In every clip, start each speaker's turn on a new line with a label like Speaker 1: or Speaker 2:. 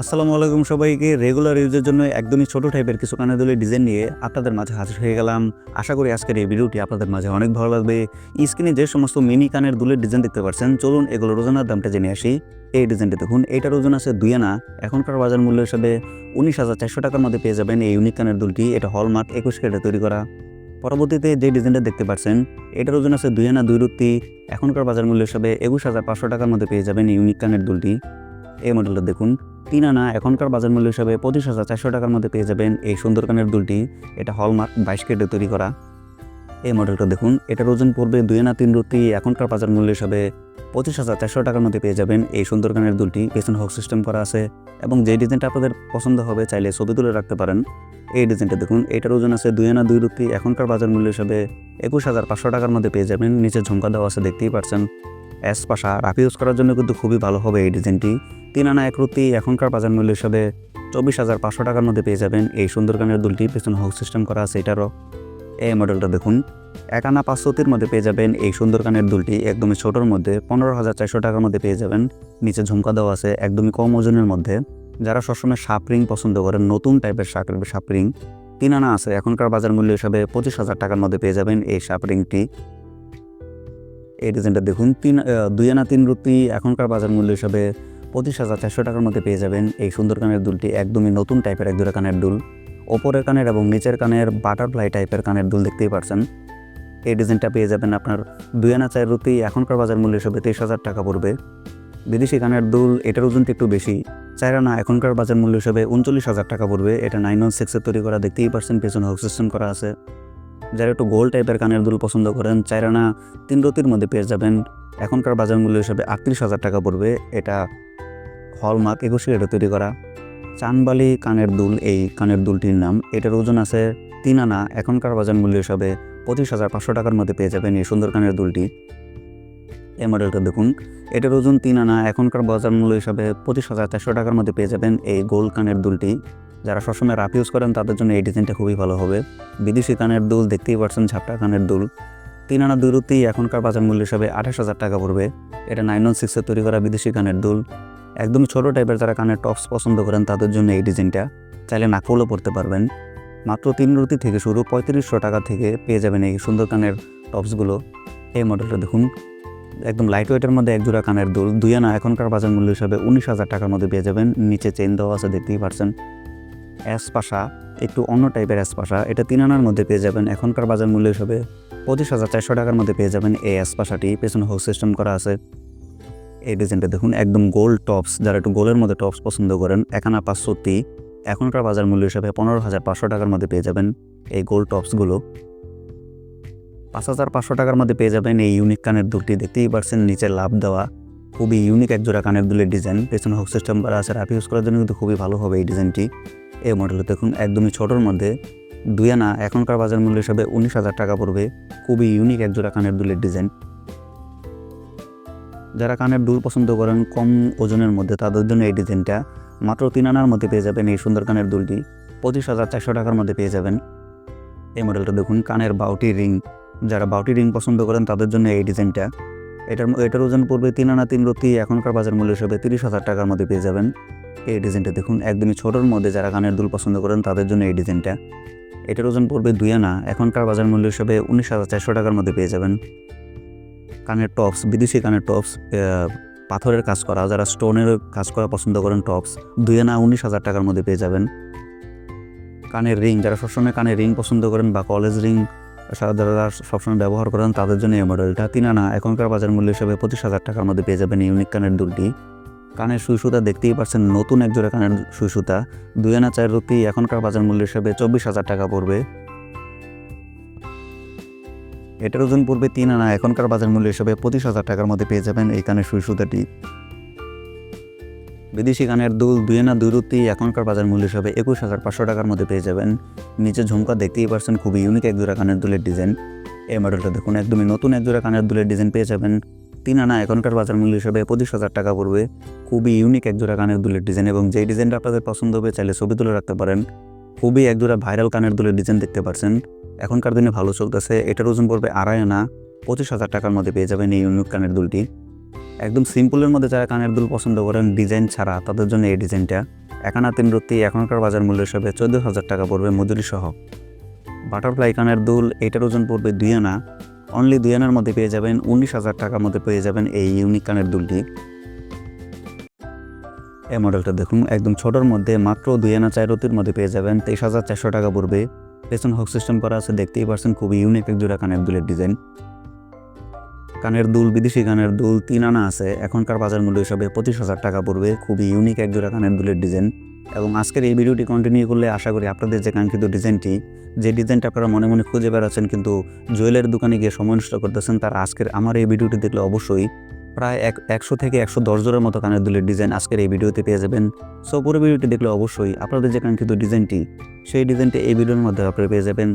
Speaker 1: আসসালামু আলাইকুম সবাইকে। রেগুলার ইউজের জন্য একদমই ছোট টাইপের কিছু কানের দুলের ডিজাইন নিয়ে আপনাদের মাঝে হাজির হয়ে গেলাম। আশা করি আজকের এই ভিডিওটি আপনাদের মাঝে অনেক ভালো লাগবে। স্ক্রিনে যে সমস্ত মিনি কানের দুলের ডিজাইন দেখতে পাচ্ছেন, চলুন এগুলোর ওজনের দামটা জেনে আসি। এই ডিজাইনটা দেখুন এইটার ওজন আছে দুই আনা। এখনকার বাজার মূল্য হিসাবে উনিশ হাজার চারশো টাকার মধ্যে পেয়ে যাবেন এই ইউনিক কানের দুলটি। এটা হলমার্ক একুশ কেটে তৈরি করা। পরবর্তীতে যে ডিজাইনটা দেখতে পাচ্ছেন, এটার ওজন আছে দুই আনা দুই রুত্তি এখনকার বাজার মূল্য হিসাবে একুশ হাজার পাঁচশো টাকার মধ্যে পেয়ে যাবেন ইউনিক কানের দুলটি। এই মডেলটা দেখুন। তিন আনা এখনকার বাজার মূল্য হিসাবে পঁচিশ হাজার চারশো টাকার মধ্যে পেয়ে যাবেন এই সুন্দর কানের দুলটি। এটা হলমার্ক বাইশ কেটে তৈরি করা। এই মডেলটা দেখুন, এটার ওজন পড়বে দুই আনা তিন রুটি। এখনকার বাজার মূল্য হিসাবে পঁচিশ হাজার চারশো টাকার মধ্যে পেয়ে যাবেন এই সুন্দর কানের দুলটি। পেছন হক সিস্টেম করা আছে এবং যে ডিজাইনটা আপনাদের পছন্দ হবে চাইলে ছবি তুলে রাখতে পারেন। এই ডিজাইনটা দেখুন, এটার ওজন আছে দুই আনা দুই রুটি। এখনকার বাজার মূল্য হিসাবে একুশ হাজার পাঁচশো টাকার মধ্যে পেয়ে যাবেন। নিচে ঝুমকা দেওয়া আছে, দেখতেই পাচ্ছেন। অ্যাস পাশা, রাফি ইউজ করার জন্য কিন্তু খুবই ভালো হবে এই ডিজাইনটি। তিন আনা এক এখনকার বাজার মূল্য হিসাবে চব্বিশ হাজার পাঁচশো টাকার মধ্যে পেয়ে যাবেন। এই সুন্দর কানের দুলটি পেছনে হুক সিস্টেম করা আছে, এটারও। এই মডেলটা দেখুন, এক আনা পাঁচশোতির মধ্যে পেয়ে যাবেন। এই সুন্দর কানের দুলটি একদমই ছোটোর মধ্যে, পনেরো হাজার চারশো টাকার মধ্যে পেয়ে যাবেন। নিচে ঝুমকা দেওয়া আছে, একদমই কম ওজনের মধ্যে। যারা সবসময় সাপ রিং পছন্দ করেন, নতুন টাইপের সাপ সাপ রিং, তিন আনা আছে, এখনকার বাজার মূল্য হিসাবে পঁচিশ হাজার টাকার মধ্যে পেয়ে যাবেন এই সাপ রিংটি। এই ডিজাইনটা দেখুন, তিন দুই আনা তিন রুটি, এখনকার বাজার মূল্য হিসাবে পঁচিশ হাজার চারশো টাকার মধ্যে পেয়ে যাবেন। এই সুন্দর কানের দুলটি একদমই নতুন টাইপের এক জোড়া কানের দুল। ওপরের কানের এবং নিচের কানের বাটারফ্লাই টাইপের কানের দুল দেখতেই পারছেন। এই ডিজাইনটা পেয়ে যাবেন আপনার দুই আনা চার রুটি, এখনকার বাজার মূল্য হিসাবে তেইশ হাজার টাকা পড়বে। বিদেশি কানের দুল, এটার ওজনটা একটু বেশি। চার আনা এখনকার বাজার মূল্য হিসাবে উনচল্লিশ হাজার টাকা পড়বে। এটা নাইন ওয়ান সিক্সের তৈরি করা, দেখতেই পারছেন, পেছনে হক সিস্টেম করা আছে। যারা একটু গোল টাইপের কানের দুল পছন্দ করেন চার আনা তিন রতির মধ্যে পেয়ে যাবেন। এখনকার বাজার মূল্য হিসাবে আটত্রিশ হাজার টাকা পড়বে। এটা হলমার্ক একুশে এটা তৈরি করা। চানবালি কানের দুল, এই কানের দুলটির নাম। এটার ওজন আছে তিন আনা। এখনকার বাজার মূল্য হিসাবে পঁচিশ হাজার পাঁচশো টাকার মধ্যে পেয়ে যাবেন এই সুন্দর কানের দুলটি। এই মডেলটা দেখুন। এটার ওজন তিন আনা। এখনকার বাজার মূল্য হিসাবে পঁচিশ হাজার চারশো টাকার মধ্যে পেয়ে যাবেন এই গোল কানের দুলটি। যারা সবসময় রাফ ইউজ করেন, তাদের জন্য এই ডিজাইনটা খুবই ভালো হবে। বিদেশি কানের দুল, দেখতেই পাচ্ছেন ঝাপটা কানের দুল। তিন আনা রুতি এখনকার বাজার মূল্য হিসাবে আঠাশ হাজার টাকা পড়বে। এটা নাইন ওয়ান সিক্সের তৈরি করা বিদেশি কানের দুল। একদম ছোট টাইপের যারা কানের টপস পছন্দ করেন, তাদের জন্য এই ডিজাইনটা চাইলে নাকফুলও পড়তে পারবেন। মাত্র তিন রুতি থেকে শুরু, পঁয়ত্রিশশো টাকা থেকে পেয়ে যাবেন এই সুন্দর কানের টপসগুলো এই মডেলটা দেখুন। একদম লাইট ওয়েটের মধ্যে এক জোড়া কানের দুল। দুই আনা এখনকার বাজার মূল্য হিসাবে উনিশ হাজার টাকার মধ্যে পেয়ে যাবেন। নিচে চেন দেওয়া আছে, দেখতেই পারছেন অ্যাস পাশা একটু অন্য টাইপের অ্যাস পাশা এটা তিন আনার মধ্যে পেয়ে যাবেন। এখনকার বাজার মূল্য হিসাবে পঁচিশ হাজার চারশো টাকার মধ্যে পেয়ে যাবেন এই অ্যাস পাশাটি পেছনে হোক সিস্টেম করা আছে। এই ডিজাইনটা দেখুন, একদম গোল্ড টপস, যারা একটু গোলের মধ্যে টপস পছন্দ করেন একানা পাঁচশোটি এখনকার বাজার মূল্য হিসাবে পনেরো হাজার পাঁচশো টাকার মধ্যে পেয়ে যাবেন এই গোল্ড টপসগুলো। পাঁচ হাজার পাঁচশো টাকার মধ্যে পেয়ে যাবেন এই ইউনিক কানের দুলটি। দেখতেই পারছেন নিচে লাভ দেওয়া। খুবই ইউনিক এক জোড়া কানের দুলের ডিজাইন। পেছনে হোক সিস্টেম করা আছে রাফ ইউজ করার জন্য কিন্তু খুবই ভালো হবে এই ডিজাইনটি। এই মডেলটা দেখুন, একদমই ছোটোর মধ্যে দুই আনা এখনকার বাজার মূল্য হিসাবে উনিশ হাজার টাকা পড়বে। খুবই ইউনিক এক জোড়া কানের দুলের ডিজাইন যারা কানের দুল পছন্দ করেন, কম ওজনের মধ্যে তাদের জন্য এই ডিজাইনটা মাত্র তিন আনার মধ্যে পেয়ে যাবেন এই সুন্দর কানের দুলটি। পঁচিশ হাজার চারশো টাকার মধ্যে পেয়ে যাবেন। এই মডেলটা দেখুন, কানের বাউটি রিং যারা বাউটি রিং পছন্দ করেন, তাদের জন্য এই ডিজাইনটা এটার এটার ওজন পড়বে তিন আনা তিন রতি এখনকার বাজার মূল্য হিসাবে তিরিশ হাজার টাকার মধ্যে পেয়ে যাবেন। এই ডিজাইনটা দেখুন, একদমই ছোটোর মধ্যে যারা কানের দুল পছন্দ করেন তাদের জন্য এই ডিজাইনটা। এটার ওজন পড়বে দুই আনা, এখনকার বাজার মূল্য হিসাবে উনিশ হাজার চারশো টাকার মধ্যে পেয়ে যাবেন। কানের টপস, বিদেশি কানের টপস পাথরের কাজ করা, যারা স্টোনের কাজ করা পছন্দ করেন টপস, দুই আনা উনিশ হাজার টাকার মধ্যে পেয়ে যাবেন। কানের রিং, যারা সবসময় কানের রিং পছন্দ করেন বা কলেজ রিং যারা সবসময় ব্যবহার করেন তাদের জন্য এই মডেলটা। তিন আনা, এখনকার বাজার মূল্য হিসাবে পঁচিশ হাজার টাকার মধ্যে পেয়ে যাবেন ইউনিক কানের দুলটি। কানের সুই সুতা দেখতেই পাচ্ছেন নতুন এক জোড়া কানের সুই সুতা দুই আনা চার রুটি এখনকার বাজার মূল্য হিসাবে চব্বিশ হাজার টাকা পড়বে। এটার ওজন পড়বে তিন আনা, এখনকার বাজার মূল্য হিসাবে পঁচিশ হাজার টাকার মধ্যে পেয়ে যাবেন এই কানের সুই সুতাটি বিদেশি কানের দুল দুই আনা দুই রুটি এখনকার বাজার মূল্য হিসাবে একুশ হাজার পাঁচশো টাকার মধ্যে পেয়ে যাবেন। নিচে ঝুমকা দেখতেই পারছেন, খুবই ইউনিক এক জোড়া কানের দুলের ডিজাইন। এই মডেলটা দেখুন, একদমই নতুন এক জোড়া কানের দুলের ডিজাইন পেয়ে যাবেন। তিন আনা এখনকার বাজার মূল্য হিসাবে পঁচিশ হাজার টাকা পড়বে। খুবই ইউনিক এক জোড়া কানের দুলের ডিজাইন এবং যেই ডিজাইনটা আপনাদের পছন্দ হবে, চাইলে ছবি তুলে রাখতে পারেন। খুবই এক জোড়া ভাইরাল কানের দুলের ডিজাইন দেখতে পারছেন। এখনকার দিনে ভালো চলতেছে। এটার ওজন পড়বে আড়াই আনা পঁচিশ হাজার টাকার মধ্যে পেয়ে যাবেন এই ইউনিক কানের দুলটি। একদম সিম্পলের মধ্যে যারা কানের দুল পছন্দ করেন ডিজাইন ছাড়া তাদের জন্য এই ডিজাইনটা একানা তিন রত্তি এখনকার বাজার মূল্য হিসাবে চোদ্দ হাজার টাকা পড়বে মজুরি সহ বাটারফ্লাই কানের দুল, এটার ওজন পড়বে দুই আনা অনলি দুই আনার মধ্যে পেয়ে যাবেন উনিশ হাজার টাকার মধ্যে পেয়ে যাবেন এই ইউনিক কানের দুলটি। এই মডেলটা দেখুন, একদম ছোটোর মধ্যে, মাত্র দুই আনা চার রতির মধ্যে পেয়ে যাবেন তেইশ হাজার চারশো টাকা পড়বে। পেছন হক সিস্টেম করা আছে, দেখতেই পারছেন, খুবই ইউনিক এক জোড়া কানের দুলের ডিজাইন কানের দুল, বিদেশি কানের দুল, তিন আনা আছে, এখনকার বাজার মূল্য হিসাবে পঁচিশ হাজার টাকা পড়বে, খুবই ইউনিক এক জোড়া কানের দুলের ডিজাইন এবং আজকের এই ভিডিওটি কন্টিনিউ করলে আশা করি আপনাদের যে কাঙ্ক্ষিত ডিজাইনটি যে ডিজাইনটা আপনারা মনে মনে খুঁজে বেড়াচ্ছেন কিন্তু জুয়েলের দোকানে গিয়ে সময় করতেছেন, তার আজকের আমার এই ভিডিওটি দেখলে অবশ্যই প্রায় এক, একশো থেকে একশো দশ জোড়ার মতো কানের দুলের ডিজাইন আজকের এই ভিডিওতে পেয়ে যাবেন। সো পুরো ভিডিওটি দেখলে অবশ্যই আপনাদের যে কাঙ্ক্ষিত ডিজাইনটি সেই ডিজাইনটি এই ভিডিওর মধ্যে আপনারা পেয়ে যাবেন।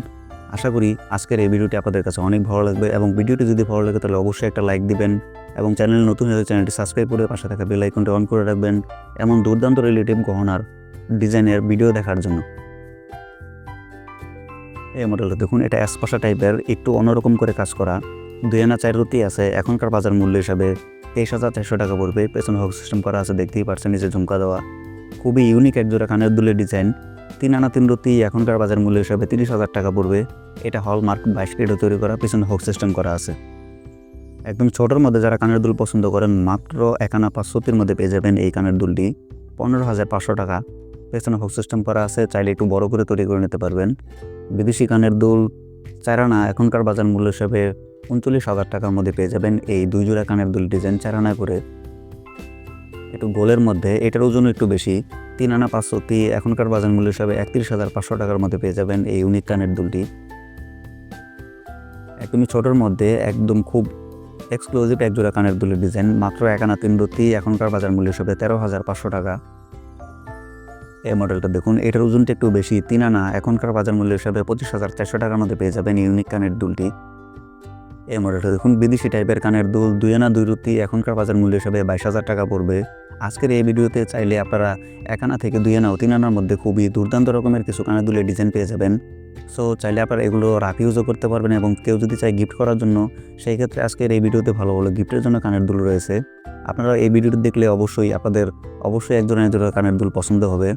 Speaker 1: আশা করি আজকের এই ভিডিওটি আপনাদের কাছে অনেক ভালো লাগবে এবং ভিডিওটি যদি ভালো লাগে তাহলে অবশ্যই একটা লাইক দিবেন এবং চ্যানেল নতুন হলে চ্যানেলটি সাবস্ক্রাইব করে পাশে থাকা বেল আইকনটি অন করে রাখবেন। এমন দুর্দান্ত রিলেটিভ গহনার ডিজাইনের ভিডিও দেখার জন্য। এই মডেলটা দেখুন, এটা অ্যাসপাসা টাইপের, একটু অন্যরকম করে কাজ করা। দুই আনা চার রুটি আছে, এখনকার বাজার মূল্য হিসাবে তেইশ হাজার চারশো টাকা পড়বে। পেছনে হক সিস্টেম করা আছে, দেখতেই পারছেন নিচে ঝুমকা দেওয়া। খুবই ইউনিক এক জোড়া কানের দুলের ডিজাইন। তিন আনা তিন রুটি, এখনকার বাজার মূল্য হিসাবে তিরিশ হাজার টাকা পড়বে। এটা হলমার্ক বাইশ কেটে তৈরি করা, পিছনে হক সিস্টেম করা আছে। একদম ছোটোর মধ্যে যারা কানের দুল পছন্দ করেন, মাত্র এক আনা পাঁচশোতির মধ্যে পেয়ে যাবেন এই কানের দুলটি। পনেরো হাজার পাঁচশো টাকা। পেছনে হক সিস্টেম করা আছে, চাইলে একটু বড় করে তৈরি করে নিতে পারবেন। বিদেশি কানের দুল চারানা এখনকার বাজার মূল্য হিসাবে উনচল্লিশ হাজার টাকার মধ্যে পেয়ে যাবেন এই দুই জোড়া কানের দুল ডিজাইন চারানা করে। একটু গোলের মধ্যে, এটার ওজন একটু বেশি, তিন আনা পাঁচশো তি এখনকার বাজার মূল্য হিসাবে একত্রিশ হাজার পাঁচশো টাকার মধ্যে পেয়ে যাবেন এই ইউনিক কানের দুলটি। একদমই ছোটোর মধ্যে, একদম খুব এক্সক্লুসিভ এক জোড়া কানের দুলের ডিজাইন, মাত্র এক আনা তিন রুতি এখনকার বাজার মূল্য হিসাবে তেরো হাজার পাঁচশো টাকা। এই মডেলটা দেখুন, এটার ওজনটা একটু বেশি, তিন আনা। এখনকার বাজার মূল্য হিসাবে পঁচিশ হাজার চারশো টাকার মধ্যে পেয়ে যাবেন ইউনিক কানের দুলটি। এই মডেলটা দেখুন, বিদেশি টাইপের কানের দুল, দুই আনা, দুই রুতি এখনকার বাজার মূল্য হিসাবে বাইশ হাজার টাকা পড়বে। আজকের এই ভিডিওতে চাইলে আপনারা এক আনা থেকে দুই আনা ও তিন আনার মধ্যে খুবই দুর্দান্ত রকমের কিছু কানের দুলের ডিজাইন পেয়ে যাবেন। সো চাইলে আপনারা এগুলো রাফ ইউজও করতে পারবেন এবং কেউ যদি চায় গিফট করার জন্য, সেই ক্ষেত্রে আজকের এই ভিডিওতে ভালো ভালো গিফটের জন্য কানের দুল রয়েছে। আপনারা এই ভিডিওটি দেখলে অবশ্যই আপনাদের, অবশ্যই এক ধরনের কানের দুল পছন্দ হবে।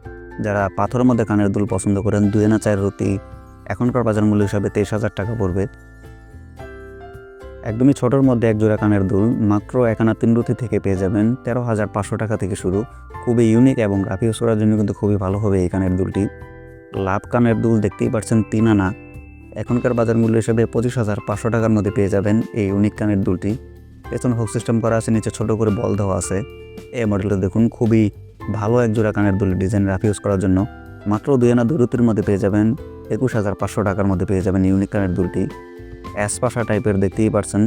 Speaker 1: যারা পাথরের মধ্যে কানের দুল পছন্দ করেন, দুই আনা চার রুটি, এখনকার বাজার মূল্য হিসাবে তেইশ হাজার টাকা পড়বে। একদমই ছোটোর মধ্যে এক জোড়া কানের দুল, মাত্র একানা তিন রুটি থেকে পেয়ে যাবেন তেরো হাজার পাঁচশো টাকা থেকে শুরু। খুবই ইউনিক এবং রাফি ওসরার জন্য কিন্তু খুবই ভালো হবে এই কানের দুলটি। লাভ কানের দুল দেখতেই পাচ্ছেন তিন আনা। এখনকার বাজার মূল্য হিসেবে পঁচিশ হাজার পাঁচশো টাকার মধ্যে পেয়ে যাবেন এই ইউনিক কানের দুলটি। পেছনে হুক সিস্টেম করা আছে, নিচে ছোট করে বল দেওয়া আছে। এই মডেলটা দেখুন, খুবই ভালো এক জোড়া কানের দুলের ডিজাইন রাফ ইউজ করার জন্য মাত্র দুই আনা দুরুতির মধ্যে পেয়ে যাবেন একুশ হাজার পাঁচশো টাকার মধ্যে পেয়ে যাবেন ইউনিক কানের দুলটি। অ্যাসপাশা টাইপের দেখতেই পারছেন।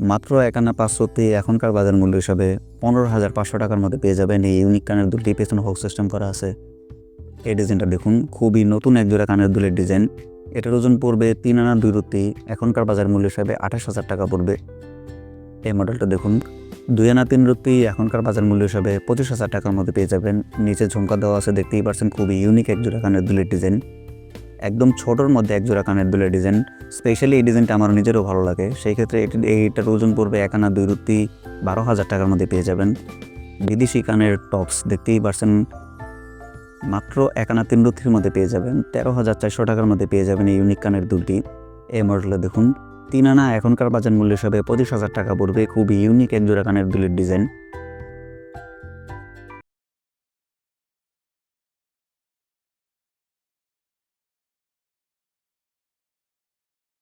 Speaker 1: মাত্র একান্ন পাঁচশোতে এখনকার বাজার মূল্য হিসাবে পনেরো হাজার পাঁচশো টাকার মধ্যে পেয়ে যাবেন এই ইউনিক কানের দুলটি, পেছনে হোক সিস্টেম করা আছে। এই ডিজাইনটা দেখুন, খুবই নতুন এক জোড়া কানের দুলের ডিজাইন এটার ওজন পড়বে তিন আনা দুই এখনকার বাজার মূল্য হিসাবে আঠাশ হাজার টাকা পড়বে। এই মডেলটা দেখুন দুই আনা তিন রুতি এখনকার বাজার মূল্য হিসাবে পঁচিশ হাজার টাকার মধ্যে পেয়ে যাবেন। নিচে ঝুমকা দেওয়া আছে, দেখতেই পারছেন খুবই ইউনিক এক জোড়া কানের দুলের ডিজাইন একদম ছোটোর মধ্যে এক জোড়া কানের দুলের ডিজাইন স্পেশালি এই ডিজাইনটা আমার নিজেরও ভালো লাগে। সেই ক্ষেত্রে এটি এইটার ওজন পড়বে এক আনা দুই রুতি বারো হাজার টাকার মধ্যে পেয়ে যাবেন। বিদেশি কানের টপস দেখতেই পারছেন মাত্র এক আনা তিন রুতির মধ্যে পেয়ে যাবেন। তেরো হাজার চারশো টাকার মধ্যে পেয়ে যাবেন এই ইউনিক কানের দুলটি। এই মডেলে দেখুন তিন আনা এখনকার বাজার মূল্য হিসাবে পঁচিশ হাজার টাকা পড়বে। খুবই ইউনিক এক জোড়া কানের দুলের ডিজাইন